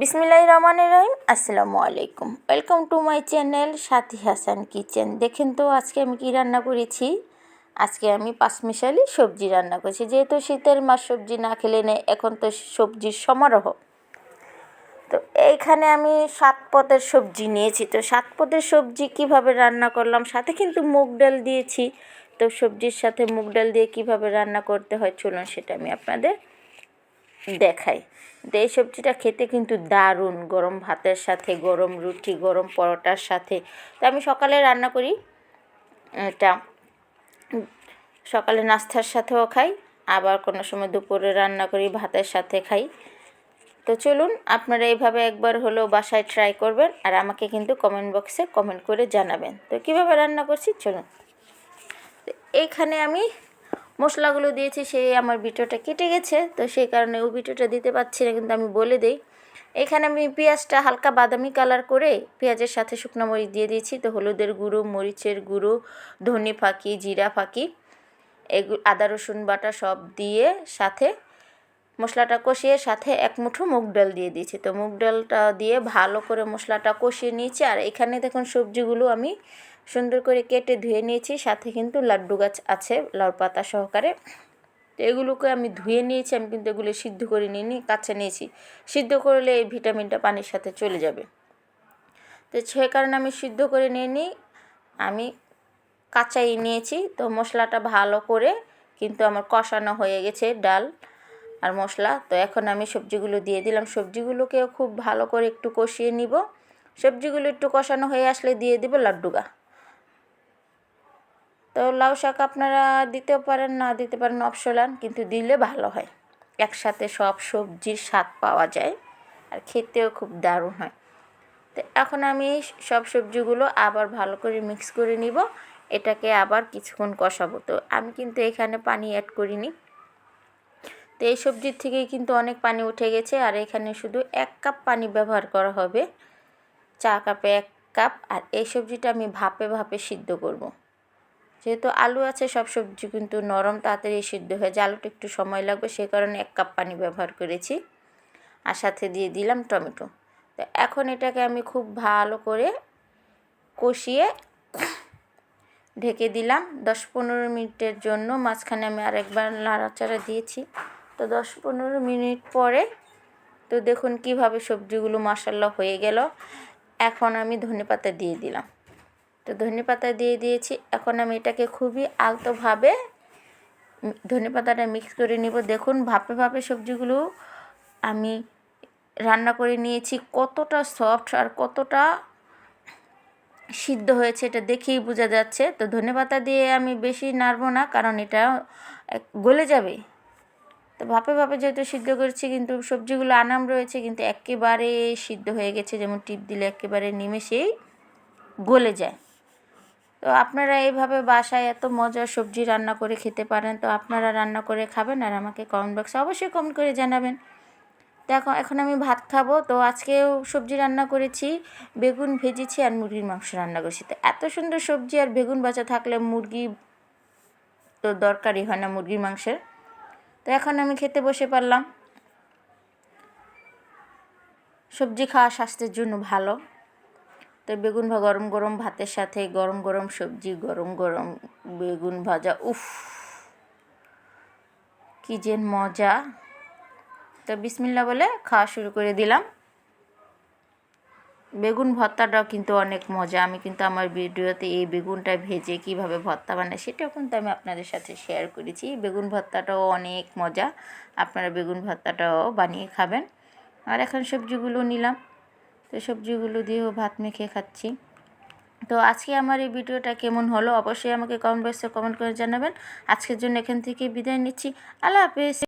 বিসমিল্লাহ রহমান রহিম, আসসালামু আলাইকুম। Welcome to my channel Sathi Hasan kitchen দেখেন তো, আজকে আমি কি রান্না করেছি? আজকে আমি পাঁচমিশালি সবজি রান্না করেছি। যেহেতু শীতের মাস, সবজি না খেলে নেই এখন তো সবজির সমারোহ। তো এইখানে আমি সাত পদের সবজি নিয়েছি। তো সাত পদের সবজি কীভাবে রান্না করলাম, সাথে কিন্তু মুগ ডাল দিয়েছি। তো সবজির সাথে মুগ ডাল দিয়ে কীভাবে রান্না করতে হয়, চলুন সেটা আমি আপনাদের দেখাই। তো এই সবজিটা খেতে কিন্তু দারুণ। গরম ভাতের সাথে, গরম রুটি, গরম পরোটার সাথে। তো আমি সকালে রান্না করি। এটা সকালে নাস্তার সাথেও খাই। আবার কোনো সময় দুপুরে রান্না করি, ভাতের সাথে খাই। তো চলুন, আপনারা এইভাবে একবার হলেও বাসায় ট্রাই করবেন আর আমাকে কিন্তু কমেন্ট বক্সে কমেন্ট করে জানাবেন। তো কীভাবে রান্না করছি? চলুন। এইখানে আমি মশলাগুলো দিয়েছি সেই আমার ভিডিওটা কেটে গেছে, তো সেই কারণে ও ভিডিওটা দিতে পারছি না, কিন্তু আমি বলে দিই। এখানে আমি পেঁয়াজটা হালকা বাদামি কালার করে পেঁয়াজের সাথে শুকনো মরিচ দিয়ে দিয়েছি, তো হলুদের গুঁড়ো, মরিচের গুঁড়ো, ধনে ফাঁকি, জিরা ফাঁকি এগুলো আদা, রসুন বাটা সব দিয়ে সাথে মশলাটা কষিয়ে সাথে এক মুঠো মুগ ডাল দিয়ে দিয়েছি, তো মুগ ডালটা দিয়ে ভালো করে মশলাটা কষিয়ে নিয়েছি। আর এখানে দেখুন সবজিগুলো আমি সুন্দর করে কেটে ধুয়ে নিয়েছি, সাথে কিন্তু লাড্ডু গাছ আছে লাউ পাতা সহকারে। তো এগুলোকে আমি ধুয়ে নিয়েছি, আমি কিন্তু এগুলো সিদ্ধ করে নিয়ে কাছে নিয়েছি। সিদ্ধ করলে এই ভিটামিনটা পানির সাথে চলে যাবে। তো সে কারণে আমি সিদ্ধ করে নিয়ে নিই আমি কাঁচাই নিয়েছি, তো মশলাটা ভালো করে কিন্তু আমার কষানো হয়ে গেছে ডাল আর মশলা। তো এখন আমি সবজিগুলো দিয়ে দিলাম। সবজিগুলোকেও খুব ভালো করে একটু কষিয়ে নিব। সবজিগুলো একটু কষানো হয়ে আসলে দিয়ে দিব লাড্ডুগা তো লাউ শাক আপনারা দিতেও পারেন, না দিতে পারেন অপশনাল কিন্তু দিলে ভালো হয়। একসাথে সব সবজির স্বাদ পাওয়া যায় আর খেতেও খুব দারুণ হয়। তো এখন আমি সব সবজিগুলো আবার ভালো করে মিক্স করে নিব, এটাকে আবার কিছুক্ষণ কষাবো। তো আমি কিন্তু এখানে পানি অ্যাড করিনি। তো এই সবজির থেকেই কিন্তু অনেক পানি উঠে গেছে, আর এখানে শুধু এক কাপ পানি ব্যবহার করা হবে। চা কাপে এক কাপ আর এই সবজিটা আমি ভাপে ভাপে সিদ্ধ করব। যেহেতু আলু আছে, সব সবজি কিন্তু নরম, তাড়াতাড়ি সিদ্ধ হয়ে যায়। আলুটা একটু সময় লাগবে, সে কারণে এক কাপ পানি ব্যবহার করেছি। আর সাথে দিয়ে দিলাম টমেটো। তো এখন এটাকে আমি খুব ভালো করে কষিয়ে ঢেকে দিলাম। দশ পনেরো মিনিটের জন্য মাঝখানে আমি আরেকবার নাড়াচাড়া দিয়েছি। তো দশ পনেরো মিনিট পরে তো দেখুন কীভাবে সবজিগুলো মশাল্লা হয়ে গেল। এখন আমি ধনে পাতা দিয়ে দিলাম। তো ধনে পাতা দিয়ে দিয়েছি। এখন আমি এটাকে খুবই আলতোভাবে ধনে পাতাটা মিক্স করে নিব। দেখুন, ভাপে ভাপে সবজিগুলো আমি রান্না করে নিয়েছি। কতটা সফট আর কতটা সিদ্ধ হয়েছে এটা দেখেই বোঝা যাচ্ছে। তো ধনে পাতা দিয়ে আমি বেশি নাড়বো না, কারণ এটা গলে যাবে। তো ভাপে ভাপে যেহেতু সিদ্ধ করেছি, কিন্তু সবজিগুলো আনাম রয়েছে, কিন্তু একেবারে সিদ্ধ হয়ে গেছে। যেমন টিপ দিলে একেবারে নিমেষেই গলে যায়। তো আপনারা এইভাবে বাসায় এত মজার সবজি রান্না করে খেতে পারেন, তো আপনারা রান্না করে খাবেন আর আমাকে কমেন্ট বক্সে অবশ্যই কমেন্ট করে জানাবেন। এখন এখন আমি ভাত খাব, তো আজকেও সবজি রান্না করেছি, বেগুন ভেজেছি আর মুরগির মাংস রান্না করেছি। তো এত সুন্দর সবজি আর বেগুন বাঁচা থাকলে মুরগি তো দরকারই হয় না মুরগির মাংসের। তো এখন আমি খেতে বসে পারলাম সবজি খাওয়া স্বাস্থ্যের জন্য ভালো। তো বেগুন ভা, গরম গরম ভাতের সাথে গরম গরম সবজি, গরম গরম বেগুন ভাজা, উফ, কি যে মজা। তো বিসমিল্লা বলে খাওয়া শুরু করে দিলাম। বেগুন ভর্তাটাও কিন্তু অনেক মজা। আমি কিন্তু আমার ভিডিওতে এই বেগুনটা ভেজে কীভাবে ভর্তা বানাই সেটাও কিন্তু আমি আপনাদের সাথে শেয়ার করেছি। বেগুন ভর্তাটাও অনেক মজা। আপনারা বেগুন ভর্তাটাও বানিয়ে খাবেন। আর এখন সবজিগুলো নিলাম। তো সবজিগুলো দিয়েও ভাত মেখে খাচ্ছি। তো আজকে আমার এই ভিডিওটা কেমন হলো অবশ্যই আমাকে কমেন্ট বক্সে কমেন্ট করে জানাবেন। আজকের জন্য এখান থেকে বিদায় নিচ্ছি। আল্লাহ হাফেজ।